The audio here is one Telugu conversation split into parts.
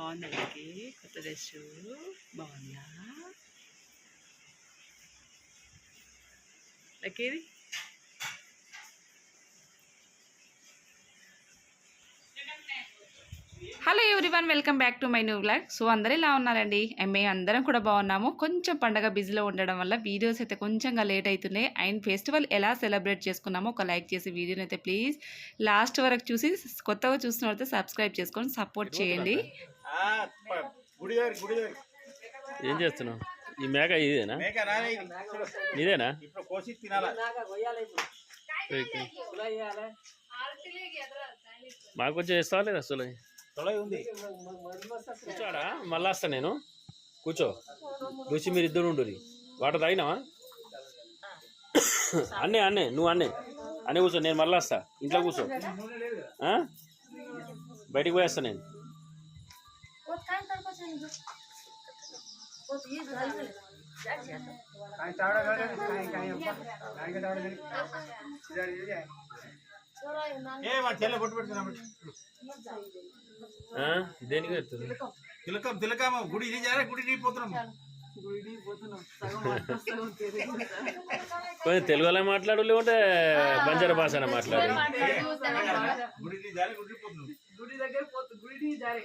బాగుందా లక్కీ కొత్త డ్రెస్. బాగుందా? లక్కీది? Hello everyone welcome back to my new blog so అందరూ ఇలా ఉన్నారండి? అండ్ మేము అందరం కూడా బాగున్నాము. కొంచెం పండగ బిజీలో ఉండడం వల్ల వీడియోస్ అయితే కొంచెంగా లేట్ అవుతున్నాయి అండ్ ఫెస్టివల్ ఎలా సెలబ్రేట్ చేసుకున్నామో ఒక లైక్ చేసి వీడియోని అయితే ప్లీజ్. లాస్ట్ వరకు చూసి కొత్తగా చూసిన వాళ్ళతో సబ్స్క్రైబ్ చేసుకొని సపోర్ట్ చేయండి. ఏం చేస్తున్నావు? ఈ మేక ఇదేనా. ఇదేనా. మాకు కొంచెం ఇస్తావా లేదా అసలు కూర్చోడా? మళ్ళా వస్తా నేను. కూర్చో. రుచి మీరు ఇద్దరు ఉండురి వాటర్ తాగినావా? అన్నే అన్నే నువ్వు అన్నే. అన్నే కూర్చో నేను మళ్ళా వస్తా. ఇంట్లో కూర్చో. ఆ? బయటికి పోయేస్తా నేను. ఏ చెల్లె పొట్టు? దేనికి పెడుతుంది? తిలకం తిలకం గుడి ఇది జారే గుడి నీ పోతున్నాం కొంచెం తెలుగులో మాట్లాడు లేకుంటే బంజారా భాష మాట్లాడు. గుడి జారే గుడి పోతున్నాం గుడి దగ్గర పోతు గుడి జారే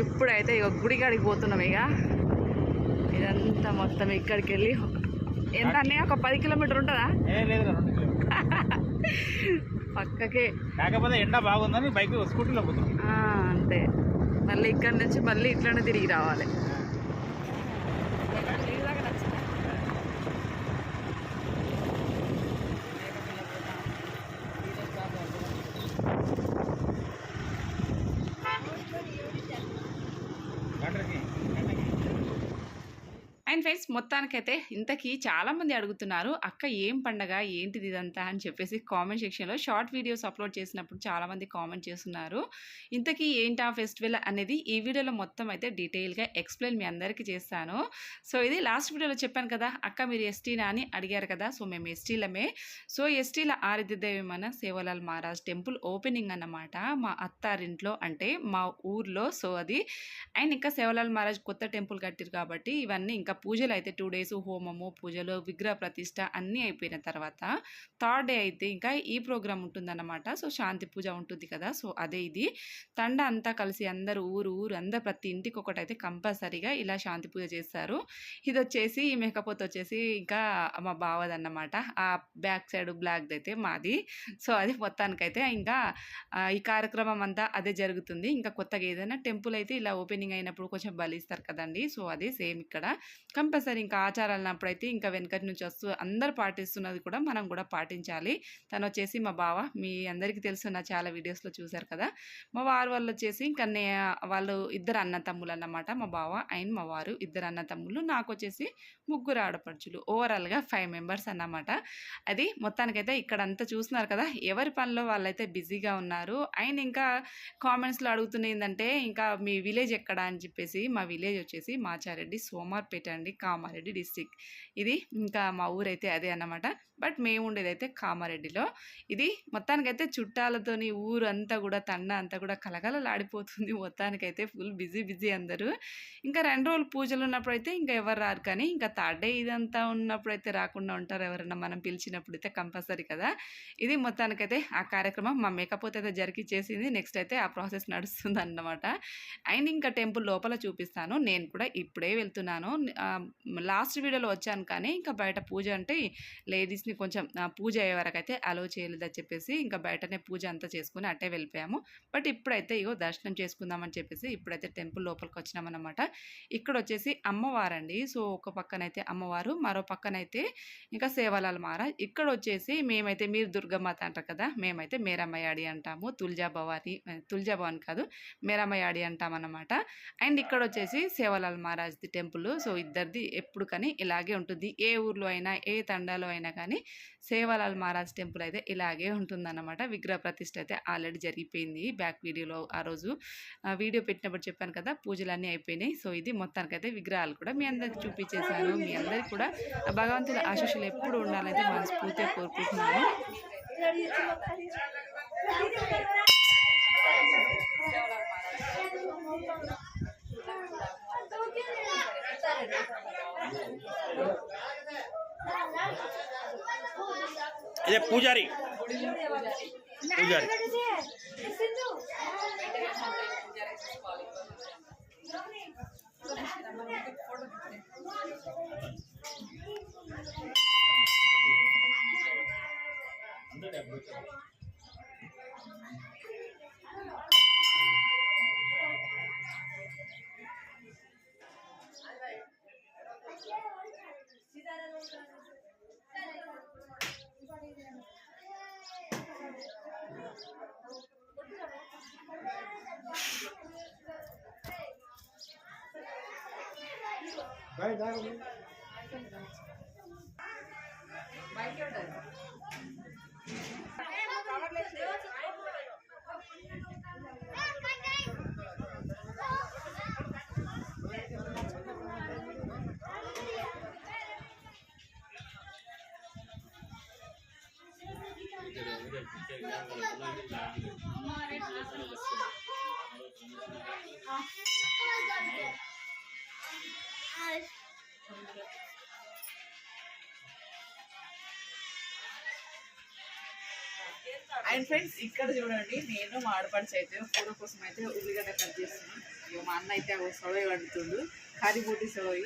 ఇప్పుడైతే ఇక గుడి కాడికి పోతున్నాం ఇక ఇదంతా మొత్తం ఇక్కడికి వెళ్ళి ఎంత అన్నయ్య ఒక పది కిలోమీటర్ ఉంటుందా. పక్కకే. కాకపోతే ఎండ బాగుందని బైక్ స్కూటీలో ఆ, అంతే. మళ్ళీ ఇక్కడ నుంచి మళ్ళీ ఇట్లనే తిరిగి రావాలి గంటకి అండ్ ఫ్రెండ్స్ మొత్తానికైతే ఇంతకీ చాలామంది అడుగుతున్నారు అక్క ఏం పండగ? ఏంటిది ఇదంతా? అని చెప్పేసి కామెంట్ సెక్షన్లో షార్ట్ వీడియోస్ అప్లోడ్ చేసినప్పుడు చాలామంది కామెంట్ చేస్తున్నారు. ఇంతకీ ఏంటి ఆ ఫెస్టివల్ అనేది? ఈ వీడియోలో మొత్తం అయితే డీటెయిల్గా ఎక్స్ప్లెయిన్ మీ అందరికీ చేస్తాను. సో ఇది లాస్ట్ వీడియోలో చెప్పాను కదా అక్క మీరు ఎస్టీనా అని అడిగారు కదా సో మేము ఎస్టీలమే. సో ఎస్టీల ఆరాధ్య సేవలాల్ మహారాజ్ టెంపుల్ ఓపెనింగ్ అన్నమాట. మా అత్తారింట్లో అంటే మా ఊర్లో సో అది. అండ్ ఇంకా సేవలాల్ మహారాజ్ కొత్త టెంపుల్ కట్టారు కాబట్టి ఇవన్నీ ఇంకా పూజ పూజలు అయితే టూ డేస్ హోమము పూజలు విగ్రహ ప్రతిష్ట అన్నీ అయిపోయిన తర్వాత థర్డ్ డే అయితే ఇంకా ఈ ప్రోగ్రామ్ ఉంటుందన్నమాట. సో శాంతి పూజ ఉంటుంది కదా. సో అదే ఇది. తండ అంతా కలిసి అందరూ ఊరు ఊరు అందరు ప్రతి ఇంటికి ఒకటైతే కంపల్సరీగా ఇలా శాంతి పూజ చేస్తారు. ఇది వచ్చేసి ఈ మేకపోతే వచ్చేసి ఇంకా మా బావదన్నమాట. ఆ బ్యాక్ సైడ్ బ్లాక్ది అయితే మాది. సో అది మొత్తానికైతే ఇంకా ఈ కార్యక్రమం అంతా అదే జరుగుతుంది. ఇంకా కొత్తగా ఏదైనా టెంపుల్ అయితే ఇలా ఓపెనింగ్ అయినప్పుడు కొంచెం బలిస్తారు కదండి. సో అదే సేమ్ ఇక్కడ. కంపల్సరీ ఇంకా ఆచారాలు అన్నప్పుడు అయితే ఇంకా వెనకటి నుంచి వస్తూ అందరు పాటిస్తున్నది కూడా మనం కూడా పాటించాలి. తను వచ్చేసి మా బావ మీ అందరికీ తెలుసు నా చాలా వీడియోస్లో చూశారు కదా. మా వారు వాళ్ళు వచ్చేసి ఇంకా నే వాళ్ళు ఇద్దరు అన్న తమ్ములు అన్నమాట మా బావ అండ్ మా వారు ఇద్దరు అన్న తమ్ముళ్ళు నాకు వచ్చేసి ముగ్గురు ఆడపడుచులు ఓవరాల్గా ఫైవ్ మెంబర్స్ అన్నమాట. అది మొత్తానికైతే ఇక్కడంతా చూస్తున్నారు కదా ఎవరి పనిలో వాళ్ళైతే బిజీగా ఉన్నారు. అండ్ ఇంకా కామెంట్స్లో అడుగుతున్న ఏంటంటే ఇంకా మీ విలేజ్ ఎక్కడ అని చెప్పేసి మా విలేజ్ వచ్చేసి మాచారెడ్డి సోమార్పేట అండి. కామారెడ్డి డిస్టిక్ ఇది ఇంకా మా ఊరైతే అదే అన్నమాట. బట్ మేము ఉండేదైతే కామారెడ్డిలో. ఇది మొత్తానికైతే చుట్టాలతోని ఊరు అంతా కూడా తండ అంతా కూడా కలగలలాడిపోతుంది మొత్తానికైతే ఫుల్ బిజీ బిజీ అందరూ. ఇంకా రెండు రోజులు పూజలు ఉన్నప్పుడు అయితే ఇంకా ఎవరు రారు కానీ ఇంకా థర్డ్ డే ఇదంతా ఉన్నప్పుడు అయితే రాకుండా ఉంటారు ఎవరైనా మనం పిలిచినప్పుడు అయితే కంపల్సరీ కదా. ఇది మొత్తానికైతే ఆ కార్యక్రమం మా మేకపోతే అయితే జరిగిచ్చేసింది నెక్స్ట్ అయితే ఆ ప్రాసెస్ నడుస్తుంది అన్నమాట అండ్ ఇంకా టెంపుల్ లోపల చూపిస్తాను. నేను కూడా ఇప్పుడే వెళ్తున్నాను. లాస్ట్ వీడియోలో వచ్చాను కానీ ఇంకా బయట పూజ అంటే లేడీస్ లేడీస్ని కొంచెం పూజ అయ్యే వరకు అయితే అలో చేయలేదని చెప్పేసి ఇంకా బయటనే పూజ అంతా చేసుకుని అట్టే వెళ్ళిపోయాము. బట్ ఇప్పుడైతే ఇగో దర్శనం చేసుకుందామని చెప్పేసి ఇప్పుడైతే టెంపుల్ లోపలికి వచ్చినామన్నమాట. ఇక్కడ వచ్చేసి అమ్మవారండి. సో ఒక పక్కనైతే అమ్మవారు మరో పక్కనైతే ఇంకా సేవలాల మహారాజ్. ఇక్కడ వచ్చేసి మేమైతే మీరు దుర్గమాత అంటారు కదా మేమైతే మేరమ్మయాడి అంటాము. తుల్జా భవాని తుల్జా భవాని కాదు మేరమ్మయాడి అంటామన్నమాట. అండ్ ఇక్కడ వచ్చేసి సేవలాల్ మహారాజ్ది టెంపుల్. సో ఇద్దరిది ఎప్పుడు కానీ ఇలాగే ఉంటుంది. ఏ ఊర్లో అయినా ఏ తండాలో అయినా కానీ సేవలాల్ మహారాజ్ టెంపుల్ అయితే ఇలాగే ఉంటుందన్నమాట. విగ్రహ ప్రతిష్ఠ అయితే ఆల్రెడీ జరిగిపోయింది బ్యాక్ వీడియోలో ఆ రోజు. ఆ వీడియో పెట్టినప్పుడు చెప్పాను కదా పూజలన్నీ అయిపోయినాయి. సో ఇది మొత్తానికైతే విగ్రహాలు కూడా మీ అందరికి చూపించేశాను. మీ అందరికి కూడా భగవంతుడి ఆశీస్సులు ఎప్పుడు ఉండాలైతే మనస్ఫూర్తిగా కోరుకుంటున్నాను. ये पुजारी। पुजारी। Right, that'll be. And friends ఇక్కడ చూడండి నేను మా ఆడపడిచి అయితే కూర కోసం అయితే ఉల్లిగడ్డ కట్ చేస్తున్నాను మా అన్న అయితే ఓ సొడవి వండుతుండు. సొడవి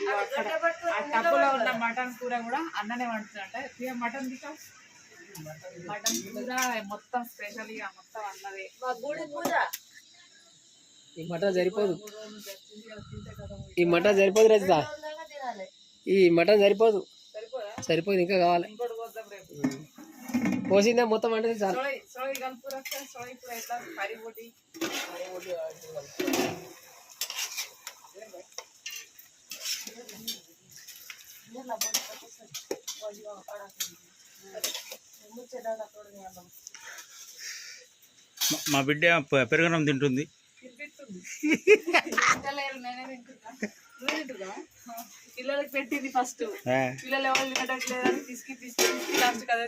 ఇగో అక్కడ ఆ టబ్బులో ఉన్న మటన్ కూర కూడా అన్ననే వండుతుందంట ఇక మటన్ దికా మటన్ కూర మొత్తం స్పెషల్ ఇక మొత్తం అన్నదే. ఈ మటన్ సరిపోదు. ఈ మటన్ సరిపోదు రజిత ఈ మటన్ సరిపోదు. సరిపోదా? ఇంకా కావాలి. పోసిందే మొత్తం అంటే చాలు మా- మా బిడ్డ ప- పెరుగన్నం తింటుంది. తినిపిస్తుంది. తింటలేరు నేనే తింటున్నా. నువ్వు తింటున్నావా? పిల్లలకి పెట్టింది ఫస్ట్ ఆ, పిల్లలు ఎవరు తినట్లేదని తీసుకు తీసుకు లాస్ట్ కదా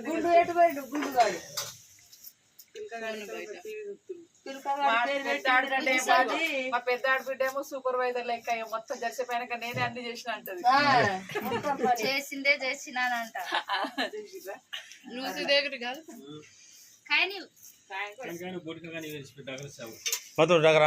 మా పెద్ద ఆడబిడ్డ ఏమో సూపర్వైజర్ లెక్క మొత్తం జరిసిపోయినాక నేనే అన్ని చేసిన అంటది చేసిందే చేసినానంట చేసిందా? కానీ మధు డగరా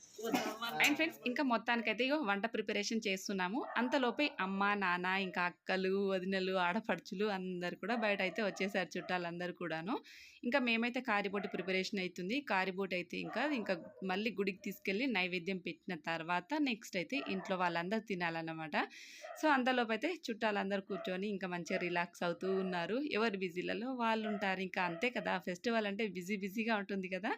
అండ్ ఫ్రెండ్స్ ఇంకా మొత్తానికైతే ఇగో వంట ప్రిపరేషన్ చేస్తున్నాము. అంతలోపే అమ్మ నాన్న ఇంకా అక్కలు వదినలు ఆడపడుచులు అందరు కూడా బయట అయితే వచ్చేసారు చుట్టాలందరూ కూడాను. ఇంకా మేమైతే కారిబోటి ప్రిపరేషన్ అవుతుంది కారిబోటి అయితే ఇంకా ఇంకా మళ్ళీ గుడికి తీసుకెళ్ళి నైవేద్యం పెట్టిన తర్వాత నెక్స్ట్ అయితే ఇంట్లో వాళ్ళందరూ తినాలన్నమాట. సో అంతలోపు అయితే చుట్టాలందరూ కూర్చొని ఇంకా మంచిగా రిలాక్స్ అవుతూ ఉన్నారు. ఎవరు బిజీలలో వాళ్ళు ఉంటారు ఇంకా అంతే కదా ఫెస్టివల్ అంటే బిజీ బిజీగా ఉంటుంది కదా.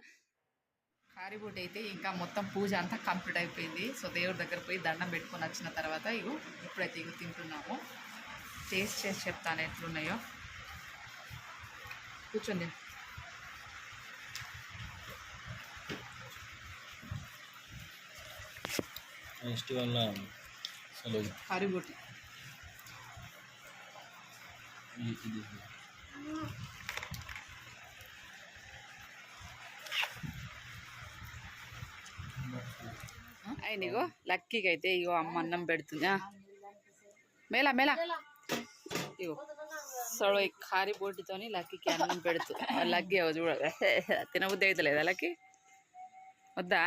కారిబోట్ అయితే ఇంకా మొత్తం పూజ అంతా కంప్లీట్ అయిపోయింది. సో దేవుడి దగ్గర పోయి దండం పెట్టుకొని వచ్చిన తర్వాత ఇగో ఇప్పుడైతే ఇగో తింటున్నాము. టేస్ట్ చేసి చెప్తాను ఎట్లున్నాయో. కూర్చోండి. నెక్స్ట్ వల్ల కారిబోటి ఆయన లక్కీకి అయితే ఇగో అమ్మ అన్నం పెడుతుంది. మేలా మేలా ఇగో సో ఈ కారి బోటితోని లక్కీకి అన్నం పెడుతూ. లక్కీ ఏవో చూడ తినబుద్ధి అయితే లేదా లక్కీ? వద్దా?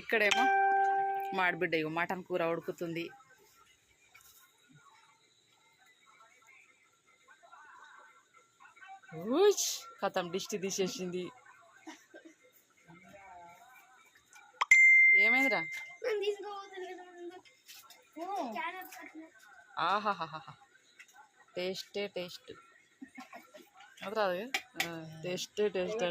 ఇక్కడేమో మాడిబిడ్డ ఇగో మటన్ కూర ఉడుకుతుంది. కథం దిష్టి తీసేసింది. ఆహాహాహా టేస్టే టేస్ట్. అవుతుంది టేస్టే టేస్ట్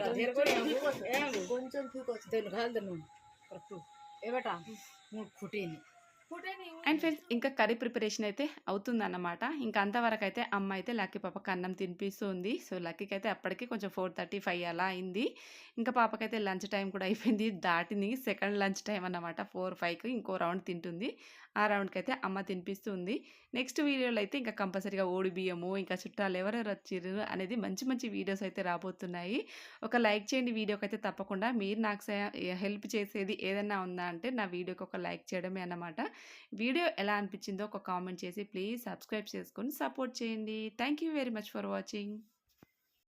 అండ్ ఫ్రెండ్స్ ఇంకా కర్రీ ప్రిపరేషన్ అయితే అవుతుందన్నమాట. ఇంకా అంతవరకు అయితే అమ్మ అయితే లక్కీ పాపకి అన్నం తినిపిస్తుంది. సో లక్కీకి అయితే అప్పటికి కొంచెం ఫోర్ థర్టీ ఫైవ్ అలా అయింది. ఇంకా పాపకైతే లంచ్ టైం కూడా అయిపోయింది. దాటింది. సెకండ్ లంచ్ టైం అన్నమాట. ఫోర్ ఫైవ్కి ఇంకో రౌండ్ తింటుంది. ఆ రౌండ్కి అయితే అమ్మ తినిపిస్తుంది. నెక్స్ట్ వీడియోలో అయితే ఇంకా కంపల్సరీగా ఓడి బియ్యము ఇంకా చుట్టాలు ఎవరెవరు వచ్చిర్రు అనేది మంచి మంచి వీడియోస్ అయితే రాబోతున్నాయి. ఒక లైక్ చేయండి వీడియోకి అయితే తప్పకుండా. మీరు నాకు హెల్ప్ చేసేది ఏదైనా ఉందా అంటే నా వీడియోకి ఒక లైక్ చేయడమే అన్నమాట. వీడియో ఎలా అనిపించిందో ఒక కామెంట్ చేసి ప్లీజ్ సబ్స్క్రైబ్ చేసుకొని సపోర్ట్ చేయండి. Thank you very much for watching.